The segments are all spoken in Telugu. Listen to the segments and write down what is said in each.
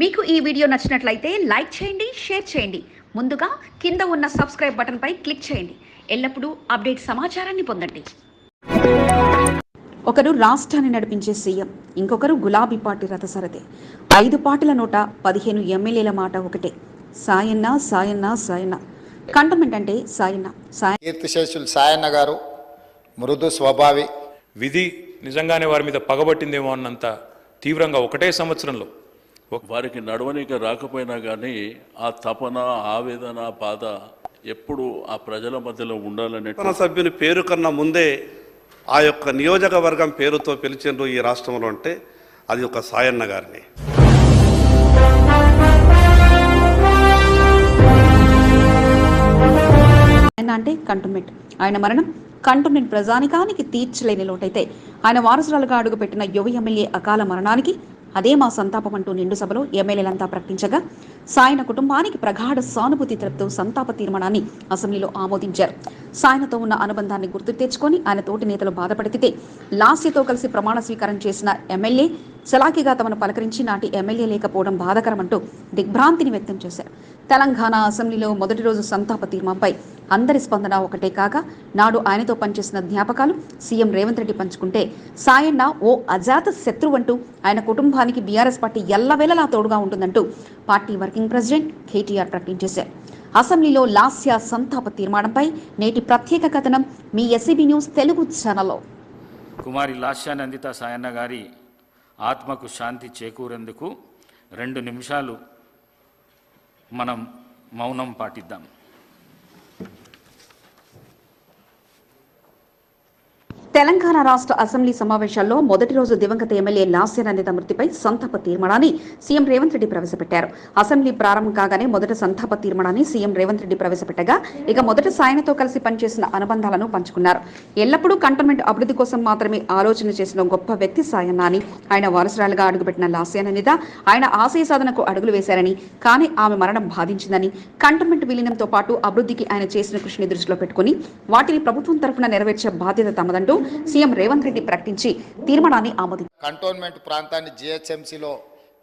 మీకు ఈ వీడియో నచ్చినట్లయితే లైక్ చేయండి షేర్ చేయండి. ముందుగా కింద ఉన్న సబ్స్క్రైబ్ బటన్పై క్లిక్ చేయండి. ఎల్లప్పుడూ అప్డేట్ సమాచారాన్ని పొందండి. ఒకరు రాష్ట్రాన్ని నడిపించే సీఎం ఇంకొకరు గులాబీ పార్టీ రథసరథి ఐదు పార్టీల నోట పదిహేను ఎమ్మెల్యేల మాట ఒకటే. సాయన్న సాయన్న సాయన్న. కంటమెంట్ అంటే సాయన్న సాయ కీర్తిశేషులు సాయన్న గారు మృదు స్వభావి. విధి నిజంగానే వారి మీద పగబట్టిందేమో అన్నంత తీవ్రంగా ఒకటే సంవత్సరంలో వారికి నడవనిక రాకపోయినా కానీ ఆ తపన ఆవేదన బాధ ఎప్పుడు ఆ ప్రజల మధ్యలో ఉండాలనే సభ్యుని పేరు కన్నా ముందే ఆ యొక్క నియోజకవర్గం పేరుతో పిలిచిండ్రు ఈ రాష్ట్రంలో అంటే అది ఒక సాయన్న గారిని. ఆయన అంటే కంటోన్మెంట్ ఆయన మరణం కంటోన్మెంట్ ప్రజానికానికి తీర్చలేని లోటైతే ఆయన వారసురాలుగా అడుగుపెట్టిన యువ ఎమ్మెల్యే అకాల మరణానికి అదే మా సంతాపం అంటూ నిండు సభలో ఎమ్మెల్యేలంతా ప్రకటించగా సాయన కుటుంబానికి ప్రగాఢ సానుభూతి తెలుపుతూ సంతాప తీర్మానాన్ని అసెంబ్లీలో ఆమోదించారు. సాయనతో ఉన్న అనుబంధాన్ని గుర్తు తెచ్చుకొని ఆయన తోటి నేతలు బాధపడితే లాస్యతో కలిసి ప్రమాణ స్వీకారం చేసిన ఎమ్మెల్యే సలాకిగా తమను పలకరించి నాటి ఎమ్మెల్యే లేకపోవడం బాధకరమంటూ దిగ్భ్రాంతిని వ్యక్తం చేశారు. తెలంగాణ అసెంబ్లీలో మొదటి రోజు సంతాప తీర్మానంపై అందరి స్పందన ఒకటే కాక నాడు ఆయనతో పనిచేసిన జ్ఞాపకాలు సీఎం రేవంత్ రెడ్డి పంచుకుంటే సాయన్న ఓ అజాత శత్రువు అంటూ ఆయన కుటుంబానికి బీఆర్ఎస్ పార్టీ ఎల్లవేళలా తోడుగా ఉంటుందంటూ పార్టీ వర్కింగ్ ప్రెసిడెంట్ కేటీఆర్ ప్రకటించేశారు. అసెంబ్లీలో లాస్య సంతాప తీర్మానంపై నేటి ప్రత్యేక కథనం మీ ఎస్సీబీ న్యూస్ తెలుగు ఛానల్లో. కుమారి లాస్యానందిత సాయన్న గారి ఆత్మకు శాంతి చేకూరేందుకు రెండు నిమిషాలు మనం మౌనం పాటిద్దాం. తెలంగాణ రాష్ట్ర అసెంబ్లీ సమావేశాల్లో మొదటి రోజు దివంగత ఎమ్మెల్యే లాస్యనందిత మృతిపై సంతాప తీర్మానాన్ని సీఎం రేవంత్ రెడ్డి ప్రవేశపెట్టారు. అసెంబ్లీ ప్రారంభం కాగానే మొదట సంతాప తీర్మానాన్ని సీఎం రేవంత్ రెడ్డి ప్రవేశపెట్టగా ఇక మొదట సాయనతో కలిసి పనిచేసిన అనుబంధాలను పంచుకున్నారు. ఎల్లప్పుడూ కంటోన్మెంట్ అభివృద్ధి కోసం మాత్రమే ఆలోచన చేసిన గొప్ప వ్యక్తి సాయన్న అని ఆయన వారసురాలుగా అడుగుపెట్టిన లాస్యానందిత ఆయన ఆశయ సాధనకు అడుగులు వేశారని కానీ ఆమె మరణం బాధించిందని కంటోన్మెంట్ విలీనంతో పాటు అభివృద్ధికి ఆయన చేసిన కృషిని దృష్టిలో పెట్టుకుని వాటిని ప్రభుత్వం తరఫున నెరవేర్చే బాధ్యత తమదంటూ సీఎం రేవంత్ రెడ్డి ప్రకటించి తీర్మానాన్ని ఆమోదించారు. కంటోన్మెంట్ ప్రాంతాన్ని జిహెచ్ఎంసీలో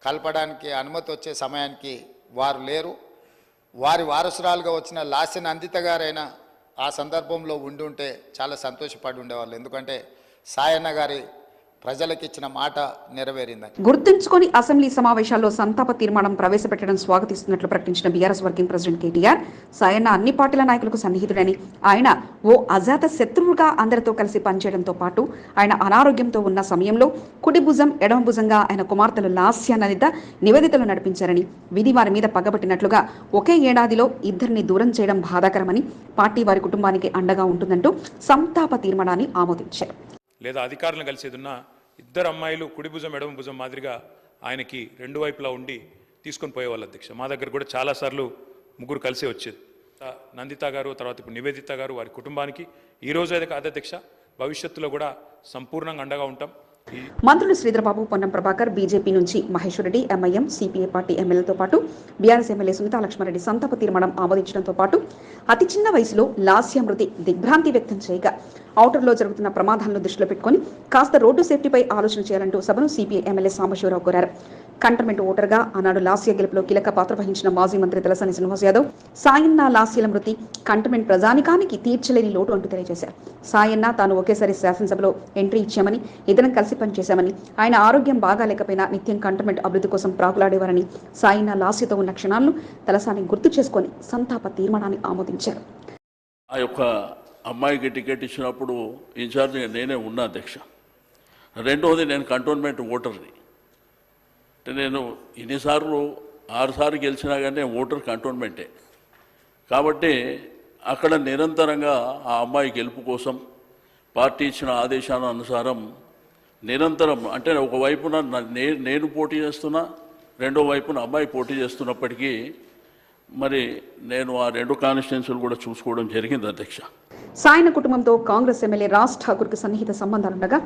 కలపడానికి అనుమతి వచ్చే సమయానికి వారు లేరు. వారి వారసురాలుగా వచ్చిన లాస్యన్ అందిత గారైనా ఆ సందర్భంలో ఉండి ఉంటే చాలా సంతోషపడి ఉండేవాళ్ళు. ఎందుకంటే సాయన్న గారి ప్రజలకు ఇచ్చిన మాట నెరవేరిందని. గుర్తుంచుకొని అసెంబ్లీ సమావేశాల్లో సంతాప తీర్మానం ప్రవేశపెట్టడం స్వాగతిస్తున్నట్లు ప్రకటించిన BRS working president KTR Sayanna అన్ని పార్టీల నాయకులకు సన్నిహితుడని ఆయన ఓ అజాత శత్రువుగా అందరితో కలిసి పనిచేయడంతో పాటు ఆయన అనారోగ్యంతో ఉన్న సమయంలో కుడి భుజం ఎడమ భుజంగా ఆయన కుమార్తెలు లాస్యానందిత నివేదితలు నడిపించారని విధి వారి మీద పగబట్టినట్లుగా ఒకే ఏడాదిలో ఇద్దరిని దూరం చేయడం బాధాకరమని పార్టీ వారి కుటుంబానికి అండగా ఉంటుందంటూ సంతాప తీర్మానాన్ని ఆమోదించారు. లేదా అధికారులను కలిసేది ఉన్నా ఇద్దరు అమ్మాయిలు కుడి భుజం ఎడమ భుజం మాదిరిగా ఆయనకి రెండు వైపులా ఉండి తీసుకొని పోయేవాళ్ళు అధ్యక్ష. మా దగ్గర కూడా చాలాసార్లు ముగ్గురు కలిసే వచ్చేది. నందిత గారు తర్వాత ఇప్పుడు నివేదిత గారు వారి కుటుంబానికి. ఈ అయితే కాదు అధ్యక్ష భవిష్యత్తులో కూడా సంపూర్ణంగా అండగా ఉంటాం. మంత్రులు శ్రీధరబాబు పొన్నం ప్రభాకర్ బీజేపీ నుంచి Maheshwar Reddy MIM CPI party ఎమ్మెల్యేలతో పాటు బీఆర్ఎస్ ఎమ్మెల్యే సునీతా లక్ష్మారెడ్డి సంతాప తీర్మానం ఆమోదించడంతో పాటు అతి చిన్న వయసులో లాస్య మృతి దిగ్భ్రాంతి వ్యక్తం చేయగా ఔటర్లో జరుగుతున్న ప్రమాదాలను దృష్టిలో పెట్టుకుని కాస్త రోడ్డు సేఫ్టీపై ఆలోచన చేయాలంటూ సభను సిపిఐ ఎమ్మెల్యే సాంబశివరావు కోరారు. కంటోన్మెంట్ ఓటర్గా ఆనాడు లాస్య గెలుపులో కీలక పాత్ర వహించిన మాజీ మంత్రి తలసాని శ్రీనివాస్ యాదవ్ సాయన్న లాస్యల మృతి కంటోన్మెంట్ ప్రజానికానికి తీర్చలేని లోటు అంటూ తెలియజేశారు. సాయన్న తాను ఒకేసారి శాసనసభలో ఎంట్రీ ఇచ్చామని ఇద్దరం కలిసి పనిచేశామని ఆయన ఆరోగ్యం బాగా లేకపోయినా నిత్యం కంటోన్మెంట్ అభివృద్ధి కోసం ప్రాకులాడేవారని సాయన్న లాస్యతో ఉన్న క్షణాలను తలసాని గుర్తు చేసుకొని సంతాప తీర్మానాన్ని ఆమోదించారు. ఆ యొక్క అమ్మాయికి టికెట్ ఇచ్చినప్పుడు ఇన్ఛార్జ్ నేనే ఉన్నా అధ్యక్ష. రెండవది నేను కంటోన్మెంట్ ఓటర్ని. అంటే నేను ఎన్నిసార్లు ఆరుసార్లు గెలిచినా కానీ ఓటర్ కంటోన్మెంటే కాబట్టి అక్కడ నిరంతరంగా ఆ అమ్మాయి గెలుపు కోసం పార్టీ ఇచ్చిన ఆదేశాల అనుసారం నిరంతరం అంటే ఒకవైపున నేను పోటీ చేస్తున్నా రెండో వైపున అమ్మాయి పోటీ చేస్తున్నప్పటికీ మరి నేను ఆ రెండు కాన్స్టిట్యున్సీలు కూడా చూసుకోవడం జరిగింది అధ్యక్ష. సాయన కుటుంబంతో కాంగ్రెస్ ఎమ్మెల్యే రాజ్ ఠాకూర్కి సన్నిహిత సంబంధాలుండగా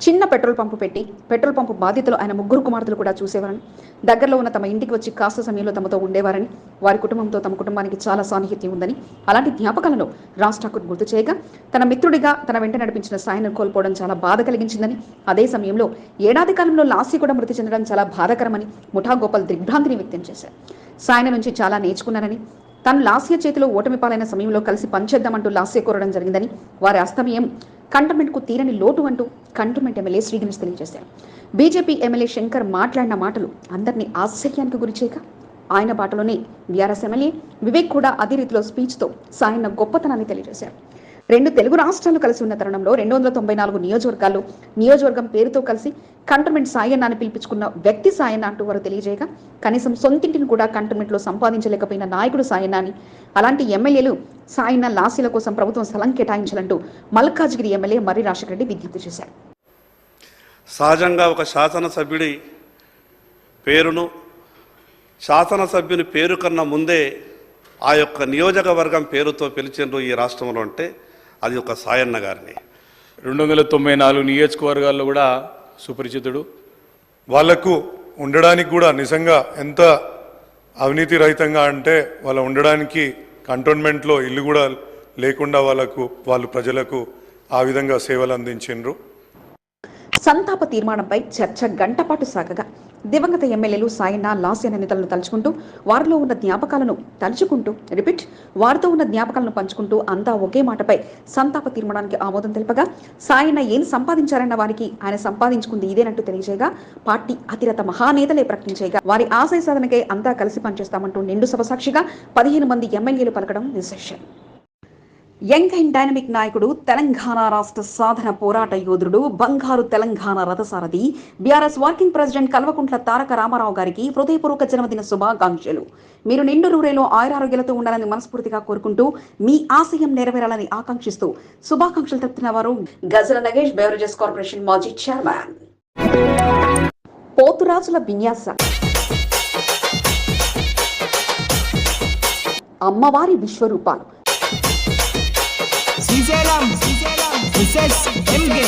చిన్న పెట్రోల్ పంపు పెట్టి పెట్రోల్ పంపు బాధితులు ఆయన ముగ్గురు కుమార్తెలు కూడా చూసేవారని దగ్గరలో ఉన్న తమ ఇంటికి వచ్చి కాస్త సమయంలో తమతో ఉండేవారని వారి కుటుంబంతో తమ కుటుంబానికి చాలా సాన్నిహిత్యం ఉందని అలాంటి జ్ఞాపకాలను రాజ్ ఠాకూర్ గుర్తు చేయగా తన మిత్రుడిగా తన వెంట నడిపించిన సాయను కోల్పోవడం చాలా బాధ కలిగించిందని అదే సమయంలో ఏడాది కాలంలో లాస్య కూడా మృతి చెందడం చాలా బాధాకరమని ముఠా గోపాల్ దిగ్భ్రాంతిని వ్యక్తం చేశారు. సాయన నుంచి చాలా నేర్చుకున్నానని తాను లాస్య చేతిలో ఓటమి పాలైన సమయంలో కలిసి పనిచేద్దామంటూ లాస్య కోరడం జరిగిందని వారి అస్తమయం కంటోన్మెంట్కు తీరని లోటు అంటూ కంటోన్మెంట్ ఎమ్మెల్యే శ్రీ తెలియజేశారు. బీజేపీ ఎమ్మెల్యే శంకర్ మాట్లాడిన మాటలు అందరినీ ఆశ్చర్యానికి గురిచేయక ఆయన బాటలోనే బీఆర్ఎస్ ఎమ్మెల్యే వివేక్ కూడా అదే రీతిలో స్పీచ్తో సాయన్న గొప్పతనాన్ని తెలియజేశారు. రెండు తెలుగు రాష్ట్రాలు కలిసి ఉన్న తరుణంలో రెండు వందల తొంభై నాలుగు నియోజకవర్గాల్లో నియోజకవర్గం పేరుతో కలిసి కంటోన్మెంట్ సాయన్న అని పిలిపించుకున్న వ్యక్తి సాయన్న అంటూ వారు తెలియజేయగా కనీసం సొంతింటిని కూడా కంటోన్మెంట్లో సంపాదించలేకపోయిన నాయకుడు సాయన్న అని అలాంటి ఎమ్మెల్యేలు సాయన్న లాసీల కోసం ప్రభుత్వం స్థలం కేటాయించాలంటూ మల్కాజ్గిరి ఎమ్మెల్యే మర్రి రాజశేఖర రెడ్డి విజ్ఞప్తి చేశారు. సహజంగా ఒక శాసనసభ్యుడి పేరును శాసనసభ్యుని పేరు కన్నా ముందే ఆ యొక్క నియోజకవర్గం పేరుతో పిలిచిండ్రు ఈ రాష్ట్రంలో అంటే అది ఒక సాయన్న గారిని. రెండు వందల తొంభై నాలుగు నియోజకవర్గాల్లో కూడా సుపరిచితుడు. వాళ్ళకు ఉండడానికి కూడా నిజంగా ఎంత అవినీతి రహితంగా అంటే వాళ్ళ ఉండడానికి కంటోన్మెంట్లో ఇల్లు కూడా లేకుండా వాళ్ళకు వాళ్ళు ప్రజలకు ఆ విధంగా సేవలు అందించిండ్రు. సంతాప తీర్మానంపై చర్చ గంటపాటు సాగగా. దివంగత ఎమ్మెల్యేలు సాయన్న లాస్యన నేతలను తలుచుకుంటూ వారిలో ఉన్న జ్ఞాపకాలను తలుచుకుంటూ రిపీట్ వారితో ఉన్న జ్ఞాపకాలను పంచుకుంటూ అంతా ఒకే మాటపై సంతాప తీర్మానానికి ఆమోదం తెలిపగా సాయన్న ఏం సంపాదించారన్న వారికి ఆయన సంపాదించుకుంది ఇదేనంటూ తెలియజేయగా పార్టీ అతిరత మహానేతలే ప్రకటించేగా వారి ఆశయ సాధనకై అంతా కలిసి పనిచేస్తామంటూ నిండు సభసాక్షిగా పదిహేను మంది ఎమ్మెల్యేలు పలకడం విశేషం యంగ్ అండ్ డైనమిక్ నాయకుడు తెలంగాణ రాష్ట్ర సాధన పోరాట యోధుడు బంగారు తెలంగాణ రథసారథి BRS working president Kalvakuntla Taraka Ramarao గారికి హృదయపూర్వక జన్మదిన శుభాకాంక్షలు. మీరు నిండు నూరేలో ఆయురారోగ్యాలతో ఉండాలని మనస్ఫూర్తిగా కోరుకుంటూ మీ ఆశయం నెరవేరాలని ఆకాంక్షిస్తూ శుభాకాంక్షలు తెలుపుతున్న వారు గజల నగేష్ బెవరేజెస్ కార్పొరేషన్ మాజీ చైర్మన్. పోతురాజుల విన్యాస. అమ్మవారి విశ్వరూపాలు. శ్రీశైలం శ్రీశైలం ఎంకే.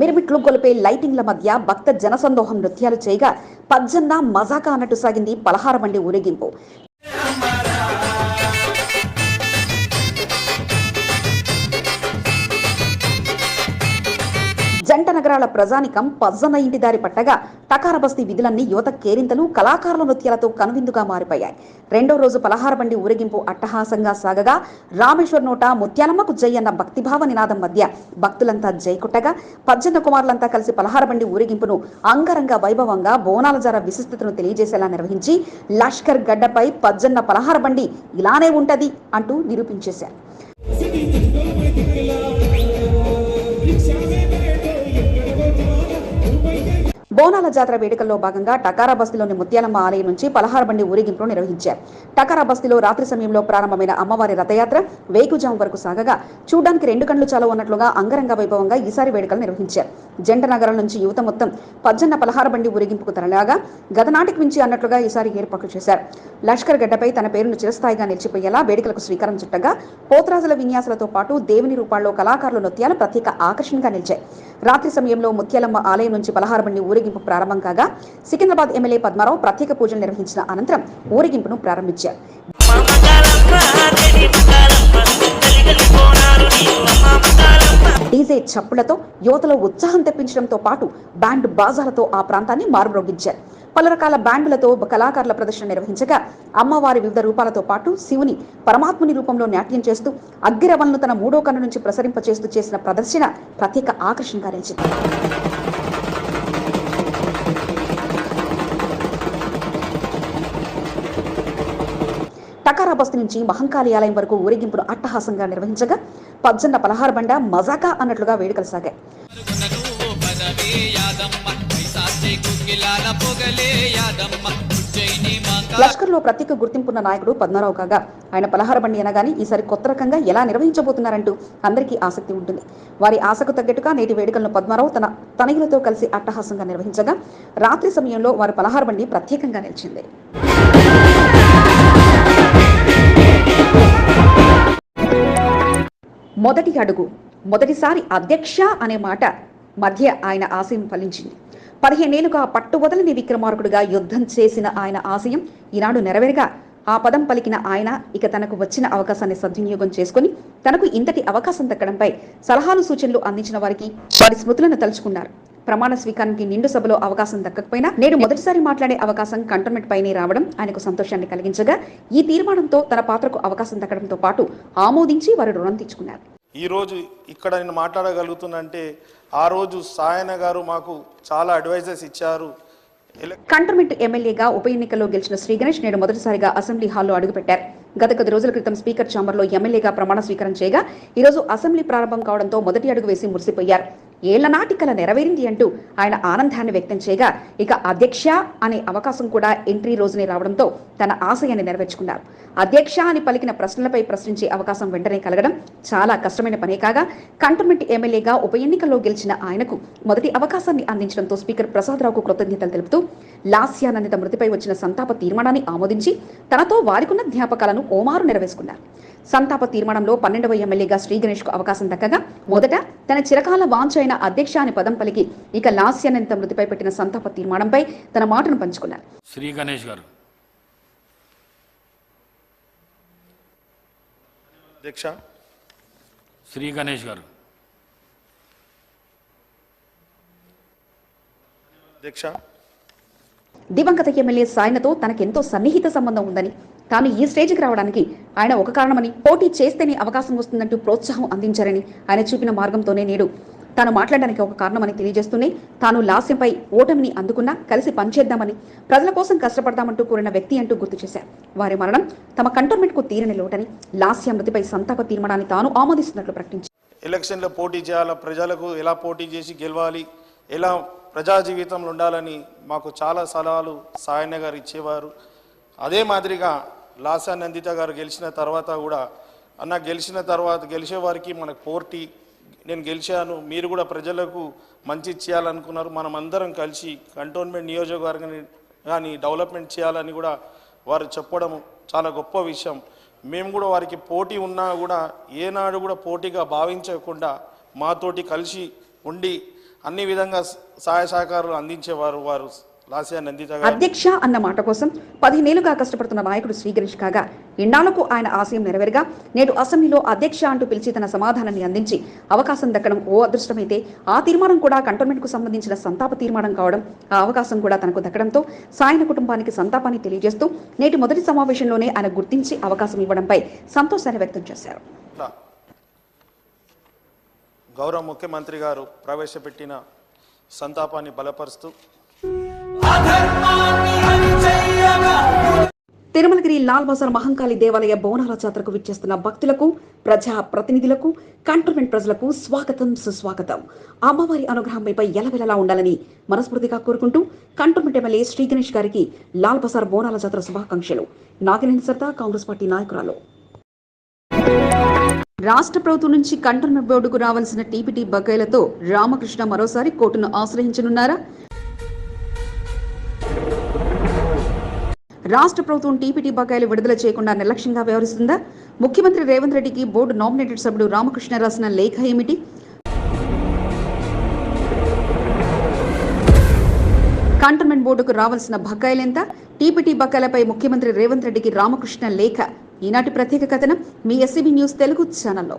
మిరుమిట్లు గొలిపే లైటింగ్ల మధ్య భక్త జనసందోహం నృత్యాలు చేయగా పజ్జన్న మజాకా అన్నట్టు సాగింది పలహార బండి ఊరేగింపు. జంట నగరాల ప్రజానికం పజ్జన్న ఇంటి దారి పట్టగా టకార బస్తీ విధులన్నీ యువత కేరింతలు కళాకారుల నృత్యాలతో కనువిందుగా మారిపోయాయి. రెండో రోజు పలహార బండి ఊరేగింపు అట్టహాసంగా సాగగా రామేశ్వర్ నోట ముత్యాలమ్మకు జై అన్న భక్తిభావ నినాదం మధ్య భక్తులంతా జై కొట్టగా పజ్జన్న కుమారులంతా కలిసి పలహార బండి ఊరేగింపును అంగరంగ వైభవంగా బోనాల జర విశిష్టతను తెలియజేసేలా నిర్వహించి లష్కర్ గడ్డపై పజ్జన్న పలహార బండి ఇలానే ఉంటది అంటూ నిరూపించేశారు. బోనాల జాతర వేడుకల్లో భాగంగా టకారా బస్తీలోని ముత్యాలమ్మ ఆలయం నుంచి పలహార బండి ఊరేగింపును నిర్వహించారు. టకారా బస్తీలో రాత్రి సమయంలో ప్రారంభమైన అమ్మవారి రథయాత్ర వేకుజాము వరకు సాగగా చూడడానికి రెండు కండ్లు చాలా ఉన్నట్లుగా అంగరంగ వైభవంగా ఈసారి వేడుకలు నిర్వహించారు. జంట నగరం నుంచి యువత మొత్తం పజ్జన్న పలహార బండి ఊరేగింపుకు తరలాగా గతనాటికి మించి అన్నట్లుగా ఈసారి ఏర్పాట్లు చేశారు. లష్కర్ గడ్డపై తన పేరును చిరస్థాయిగా నిలిచిపోయేలా వేడుకలకు శ్రీకారం చుట్టగా పోతరాజుల విన్యాసాలతో పాటు దేవుని రూపాల్లో కళాకారుల నృత్యాలు ప్రత్యేక ఆకర్షణగా నిలిచాయి. రాత్రి సమయంలో ముత్యాలమ్మ ఆలయం నుంచి పలహార ఊరేగింపు ప్రారంభం కాగా సికింద్రాబాద్ ఎమ్మెల్యే పద్మారావు ప్రత్యేక పూజలు నిర్వహించిన అనంతరం ఊరేగింపును ప్రారంభించారు. డీజే చప్పులతో యువతలో ఉత్సాహం తెప్పించడంతో పాటు బ్యాండ్ బాజాలతో ఆ ప్రాంతాన్ని మారుమ్రోగించారు పలు రకాల బ్యాండులతో కళాకారుల ప్రదర్శన నిర్వహించగా అమ్మవారి వివిధ రూపాలతో పాటు శివుని పరమాత్ముని రూపంలో నాట్యం చేస్తూ అగ్గిరవలను తన మూడో కన్ను నుంచి ప్రసరింపచేస్తూ చేసిన ప్రదర్శన ప్రత్యేక ఆకర్షణగా నిలిచింది. టకారాబస్తి నుంచి మహంకాళి ఆలయం వరకు ఊరేగింపును అట్టహాసంగా నిర్వహించగా పజ్జన్న పలహార బండ మజాకా అన్నట్లుగా వేడుకలు సాగాయి. లష్కర్లో ప్రత్యేక గుర్తింపున్న నాయకుడు పద్మారావు కాగా. ఆయన పలహార బండి అనగానే ఈసారి కొత్త రకంగా ఎలా నిర్వహించబోతున్నారంటూ అందరికీ ఆసక్తి ఉంటుంది. వారి ఆశకు తగ్గట్టుగా నేటి వేడుకలను పద్మారావు తన తనయులతో కలిసి అట్టహాసంగా నిర్వహించగా రాత్రి సమయంలో వారి పలహార బండి ప్రత్యేకంగా నిలిచింది. మొదటి అడుగు మొదటిసారి అధ్యక్ష అనే మాట మధ్య ఆయన ఆశయం ఫలించింది. పదిహేనేళ్ళుగా పట్టువదలని విక్రమార్కుడుగా యుద్ధం చేసిన ఆయన ఆశయం ఈనాడు నెరవేరగా. ఆ పదం పలికిన ఆయన ఇక తనకు వచ్చిన అవకాశాన్ని సద్వినియోగం చేసుకుని తనకు ఇంతటి అవకాశం దక్కడంపై సలహాలు సూచనలు అందించిన వారికి వారి స్మృతులను తలుచుకున్నారు. ప్రమాణ స్వీకారానికి నిండు సభలో అవకాశం దక్కకపోయినా నేడు మొదటిసారి మాట్లాడే అవకాశం కంటోన్మెంట్ పైనే రావడం ఆయనకు సంతోషాన్ని కలిగించగా ఈ తీర్మానంతో తన పాత్రకు అవకాశం దక్కడంతో పాటు ఆమోదించి వారు రుణం తీసుకున్నారు ఈ రోజు ఇక్కడ నేను మాట్లాడగలుగుతున్నంటే ఆ రోజు సాయన గారు మాకు చాలా అడ్వైజెస్ ఇచ్చారు. కంటర్మెంట్ ఎమ్మెల్యేగా ఉప ఎన్నికల్లో గెలిచిన శ్రీ గణేష్ నేడు మొదటిసారిగా అసెంబ్లీ హాల్లో అడుగుపెట్టారు. గత కొద్ది రోజుల క్రితం స్పీకర్ ఛాంబర్లో ఎమ్మెల్యేగా ప్రమాణ స్వీకారం చేయగా ఈరోజు అసెంబ్లీ ప్రారంభం కావడంతో మొదటి అడుగు వేసి మురిసిపోయారు. ఏళ్ళ నాటి కల నెరవేరింది అంటూ ఆయన ఆనందాన్ని వ్యక్తం చేయగా ఇక అధ్యక్ష అనే అవకాశం కూడా ఎంట్రీ రోజునే రావడంతో తన ఆశయాన్ని నెరవేర్చుకున్నారు. అధ్యక్ష అని పలికిన ప్రశ్నలపై ప్రశ్నించే అవకాశం వెంటనే కలగడం చాలా కష్టమైన పనే కాగా కంటోన్మెంట్ ఎమ్మెల్యేగా ఉప ఎన్నికల్లో గెలిచిన ఆయనకు మొదటి అవకాశాన్ని అందించడంతో స్పీకర్ ప్రసాదరావుకు కృతజ్ఞతలు తెలుపుతూ లాస్యానందిత మృతిపై వచ్చిన సంతాప తీర్మానాన్ని ఆమోదించి తనతో వారికున్న జ్ఞాపకాలను ఓమారు నెరవేర్చుకున్నారు. సంతాప తీర్మానంలో పన్నెండవ ఎమ్మెల్యేగా శ్రీ గణేష్కు అవకాశం దక్కగా మొదట తన చిరకాల వాంఛ అయిన అధ్యక్ష అని పదం పలికి ఇక లాస్యానందిత మృతిపై పెట్టిన సంతాప తీర్మానంపై తన మాటను పంచుకున్నారు. శ్రీ గణేష్ గారు. అధ్యక్ష. శ్రీ గణేష్ గారు. అధ్యక్ష. దివంగత ఎమ్మెల్యే సాయనతో తనకెంతో సన్నిహిత సంబంధం ఉందని తాను ఈ స్టేజ్కి రావడానికి ఆయన ఒక కారణమని పోటీ చేస్తేనే అవకాశం వస్తుందంటూ ప్రోత్సాహం అందించారని ఆయన చూపిన మార్గంతోనే నేడు తాను మాట్లాడడానికి ఒక కారణమని తెలియజేస్తూనే తాను లాస్యంపై ఓటమిని అందుకున్నా కలిసి పనిచేద్దామని ప్రజల కోసం కష్టపడదామంటూ కోరిన వ్యక్తి అంటూ గుర్తు చేశారు. వారి మరణం తమ కంటోన్మెంట్కు తీరని లోటని లాస్య మృతిపై సంతాప తీర్మానాన్ని తాను ఆమోదిస్తున్నట్లు ప్రకటించారు. ఎలక్షన్లో పోటీ చేయాలి ప్రజలకు ఎలా పోటీ చేసి గెలవాలి ఎలా ప్రజా జీవితంలో ఉండాలని మాకు చాలా సలహాలు సాయన్న గారు ఇచ్చేవారు. అదే మాదిరిగా లాసా నందిత గారు గెలిచిన తర్వాత కూడా అన్న గెలిచిన తర్వాత గెలిచే వారికి మనకు పోటీ నేను గెలిచాను మీరు కూడా ప్రజలకు మంచి చేయాలనుకున్నారు మనం అందరం కలిసి కంటోన్మెంట్ నియోజకవర్గాన్ని కానీ డెవలప్మెంట్ చేయాలని కూడా వారు చెప్పడం చాలా గొప్ప విషయం. మేము కూడా వారికి పోటీ ఉన్నా కూడా ఏనాడు కూడా పోటీగా భావించకుండా మాతోటి కలిసి ఉండి అన్ని విధంగా సహాయ సహకారాలు అందించేవారు వారు. అధ్యక్ష అన్న మాట కోసం పదిహేనేళ్ళుగా కష్టపడుతున్న నాయకుడు శ్రీ గణేష్ కాగా ఇన్నాళ్ళకు ఆయన ఆశయం నెరవేరగా నేడు అసెంబ్లీలో అధ్యక్ష అంటూ పిలిచి తన సమాధానాన్ని అందించి అవకాశం దక్కడం ఓ అదృష్టమైతే ఆ తీర్మానం కూడా కంటోన్మెంట్కు సంబంధించిన సంతాప తీర్మానం కావడం ఆ అవకాశం కూడా తనకు దక్కడంతో సాయన కుటుంబానికి సంతాపాన్ని తెలియజేస్తూ నేటి మొదటి సమావేశంలోనే ఆయన గుర్తించి అవకాశం ఇవ్వడంపై సంతోషాన్ని వ్యక్తం చేశారు. గౌరవ ముఖ్యమంత్రి గారు ప్రవేశపెట్టిన సంతాపాన్ని బలపరుస్తూ తిరుమలగిరి లాల్ బజార్ మహంకాళి దేవాలయ బోనాల జాతరకు విచ్చేస్తున్న భక్తులకు ప్రజా ప్రతినిధులకు కంటోన్మెంట్ ప్రజలకు స్వాగతం సుస్వాగతం. అమ్మవారి అనుగ్రహం మీపై ఎలవెలలా ఉండాలని మనస్ఫూర్తిగా కోరుకుంటూ కంటోన్మెంట్ ఎమ్మెల్యే శ్రీ గణేష్ గారికి లాల్ బజార్ బోనాల జాతర శుభాకాంక్షలు. నాగినేని సర్దా కాంగ్రెస్ పార్టీ నాయకురాలు. రాష్ట్ర ప్రభుత్వం నుంచి కంటోన్మెంట్ బోర్డుకు రావాల్సిన టీపీటీ బకాయిలతో రామకృష్ణ మరోసారి కోర్టును ఆశ్రయించనున్నారా? రాష్ట్ర ప్రభుత్వం టీపీటీ బకాయిలు విడుదల చేయకుండా నిర్లక్ష్యంగా వ్యవహరిస్తుందా? ముఖ్యమంత్రి రేవంత్ రెడ్డికి బోర్డు నామినేటెడ్ సభ్యుడు రామకృష్ణ రాసిన లేఖ ఏమిటి? కంటోన్మెంట్ బోర్డుకు రావాల్సిన బకాయిలెంత? టీపీటీ బకాయిలపై ముఖ్యమంత్రి రేవంత్ రెడ్డికి రామకృష్ణ లేఖ. ఈనాటి ప్రత్యేక కథనం మీ ఎస్సీబీ న్యూస్ తెలుగు ఛానల్లో.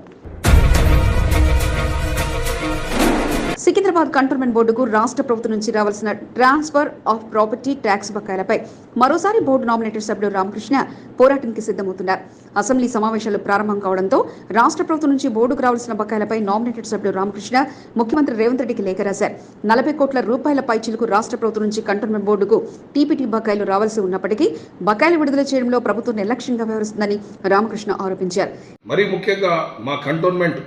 సికింద్రాబాద్ కంటోన్మెంట్ బోర్డుకు రాష్ట్ర ప్రభుత్వం నుంచి రావాల్సిన ట్రాన్స్ఫర్ ఆఫ్ ప్రాపర్టీ ట్యాక్స్ బకాయిలపై మరోసారి బోర్డు నామినేటెడ్ సభ్యుడు రామకృష్ణ పోరాటానికి సిద్ధమవుతున్నారు. అసెంబ్లీ సమావేశాలు ప్రారంభం కావడంతో రాష్ట్ర ప్రభుత్వం నుంచి బోర్డుకు రావాల్సిన బకాయిలపై నామినేటెడ్ సభ్యుడు రామకృష్ణ ముఖ్యమంత్రి రేవంత్ రెడ్డికి లేఖ రాశారు. నలభై కోట్ల రూపాయల పైచీలకు రాష్ట్ర ప్రభుత్వం నుంచి కంటోన్మెంట్ బోర్డుకు టీపీటీ బకాయిలు రావాల్సి ఉన్నప్పటికీ బకాయిలు విడుదల చేయడంలో ప్రభుత్వం నిర్లక్ష్యంగా వ్యవహరిస్తుందని రామకృష్ణ ఆరోపించారు. మరి ముఖ్యంగా మా కంటోన్మెంట్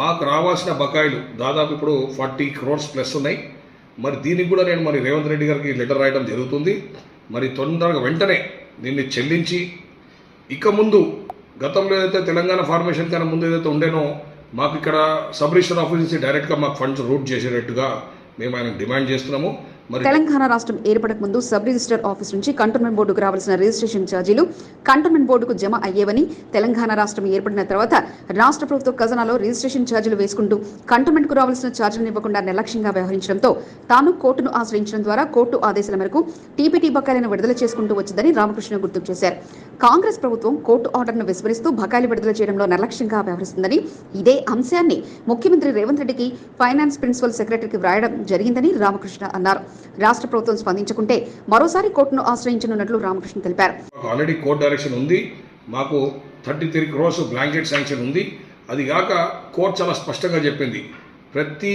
మాకు రావాల్సిన బకాయిలు దాదాపు ఇప్పుడు ఫార్టీ క్రోర్స్ ప్లస్ ఉన్నాయి. మరి దీనికి కూడా నేను మరి రేవంత్ రెడ్డి గారికి లెటర్ రాయడం జరుగుతుంది. మరి తొందరగా వెంటనే దీన్ని చెల్లించి ఇక ముందు గతంలో ఏదైతే తెలంగాణ ఫార్మేషన్ కన్నా ముందు ఏదైతే ఉండేనో మాకు ఇక్కడ సబ్ రిజిస్టర్ ఆఫీస్ నుంచి డైరెక్ట్గా మాకు ఫండ్స్ రూట్ చేసేటట్టుగా మేము ఆయన డిమాండ్ చేస్తున్నాము. తెలంగాణ రాష్ట్రం ఏర్పడక ముందు సబ్ రిజిస్టర్ ఆఫీస్ నుంచి కంటోన్మెంట్ బోర్డుకు రావాల్సిన రిజిస్ట్రేషన్ ఛార్జీలు కంటోన్మెంట్ బోర్డుకు జమ అయ్యేవని తెలంగాణ రాష్ట్రం ఏర్పడిన తర్వాత రాష్ట్ర ప్రభుత్వ ఖజానాలో రిజిస్ట్రేషన్ ఛార్జీలు వేసుకుంటూ కంటోన్మెంట్కు రావాల్సిన ఛార్జీలను ఇవ్వకుండా నిర్లక్ష్యంగా వ్యవహరించడంతో తాను కోర్టును ఆశ్రయించడం ద్వారా కోర్టు ఆదేశాల మేరకు టీపీటీ బకాయిలను విడుదల చేసుకుంటూ వచ్చిందని రామకృష్ణ గుర్తు చేశారు. కాంగ్రెస్ ప్రభుత్వం కోర్టు ఆర్డర్ను విస్మరిస్తూ బకాయిలు విడుదల చేయడంలో నిర్లక్ష్యంగా వ్యవహరిస్తుందని ఇదే అంశాన్ని ముఖ్యమంత్రి రేవంత్ రెడ్డికి ఫైనాన్స్ ప్రిన్సిపల్ సెక్రటరీకి వ్రాయడం జరిగిందని రామకృష్ణ అన్నారు. రాష్ట్ర ప్రభుత్వం స్పందించకుంటే మరోసారి కోర్టును ఆశ్రయించనున్నట్లు రామకృష్ణ తెలిపారు. ఆల్రెడీ కోర్ట్ డైరెక్షన్ ఉంది. మాకు thirty three crores blanket sanction ఉంది. అది కాక కోర్ట్ చాలా స్పష్టంగా చెప్పింది. ప్రతి